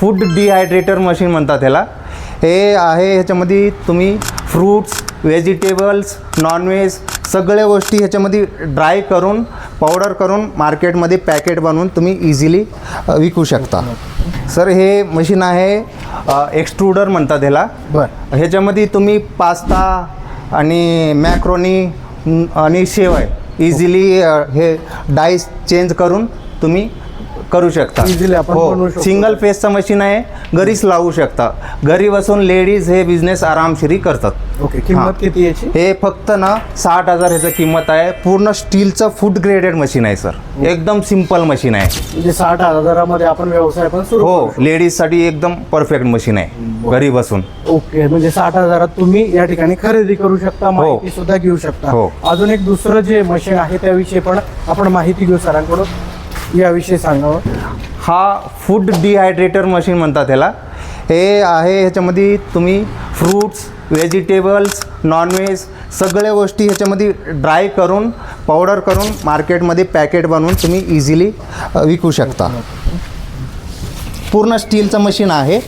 Food डिहायड्रेटर machine म्हणतात ह्याला. हे आहे ह्याच्यामध्ये तुम्ही फ्रूट्स व्हेजिटेबल्स नॉनव्हेज सगळ्या गोष्टी ह्याच्यामध्ये ड्राय करून पावडर करून मार्केटमध्ये पॅकेट बनवून तुम्ही इझिली विकू शकता. सर हे मशीन आहे एक्सट्रूडर म्हणतात ह्याला. बर. ह्याच्यामध्ये तुम्ही पास्ता आणि मॅक्रोनी आणि शेवय. इझिली हे डाईस चेंज करून तुम्ही करू शकता. Easily आपण बनवू हो शकतो. सिंगल फेसचं मशीन आहे घरीच लावू शकता. घरी बसून लेडीज हे बिझनेस आरामशिरी करतात. ओके हां. किंमत किती याची? हे फक्त ना साठ हजार ह्याचं किंमत आहे. पूर्ण स्टीलचं फूड ग्रेडेड मशीन आहे सर एकदम सिंपल मशीन आहे. म्हणजे साठ हजारामध्ये आपण व्यवसाय पण सुरू हो लेडीजसाठी एकदम परफेक्ट मशीन आहे घरी बसून. ओके म्हणजे साठ हजारात तुम्ही या ठिकाणी खरेदी करू शकता माहिती सुद्धा घेऊ शकता. हो. अजून एक दुसरं जे मशीन आहे त्याविषयी पण आपण माहिती घेऊ सरांकडून. याविषयी सांगावं. हा फूड डिहायड्रेटर मशीन म्हणतात ह्याला. हे आहे ह्याच्यामध्ये तुम्ही फ्रूट्स व्हेजिटेबल्स नॉनव्हेज सगळ्या गोष्टी ह्याच्यामध्ये ड्राय करून पावडर करून मार्केटमध्ये पॅकेट बनवून तुम्ही इझिली विकू शकता. पूर्ण स्टीलचं मशीन आहे.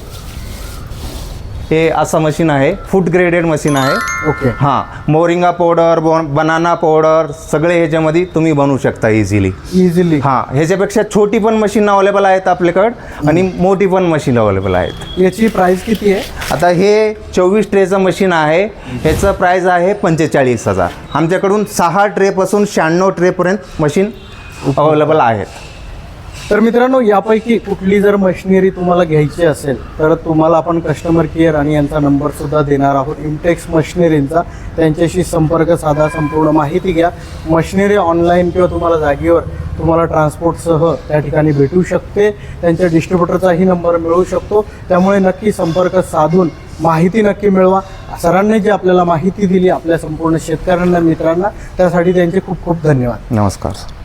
हे असं मशीन आहे. फूड ग्रेडेड मशीन आहे. ओके हां. मोरिंगा पावडर बनाना पावडर सगळे ह्याच्यामध्ये तुम्ही बनवू शकता इझिली इझिली हां. ह्याच्यापेक्षा छोटी पण मशीन अवेलेबल आहेत आपल्याकडं आणि मोठी पण मशीन अवेलेबल आहेत. याची प्राइस किती आहे? आता हे चोवीस ट्रेचं मशीन आहे. ह्याचं प्राईज आहे पंचेचाळीस हजार. आमच्याकडून सहा ट्रेपासून शहाण्णव ट्रेपर्यंत मशीन अवेलेबल आहेत. तर मित्रांनो यापैकी कुठली जर मशिनरी तुम्हाला घ्यायची असेल तर तुम्हाला आपण कस्टमर केअर आणि यांचा नंबर सुद्धा देणार आहोत. इमटेक्स मशिनरींचा त्यांच्याशी संपर्क साधा संपूर्ण माहिती घ्या. मशिनरी ऑनलाईन किंवा तुम्हाला जागेवर तुम्हाला ट्रान्सपोर्टसह त्या ठिकाणी भेटू शकते. त्यांच्या डिस्ट्रीब्युटरचाही नंबर मिळू शकतो. त्यामुळे नक्की संपर्क साधून माहिती नक्की मिळवा. सरांनी जी आपल्याला माहिती दिली आपल्या संपूर्ण शेतकऱ्यांना मित्रांना त्यासाठी त्यांचे खूप खूप धन्यवाद. नमस्कार सर.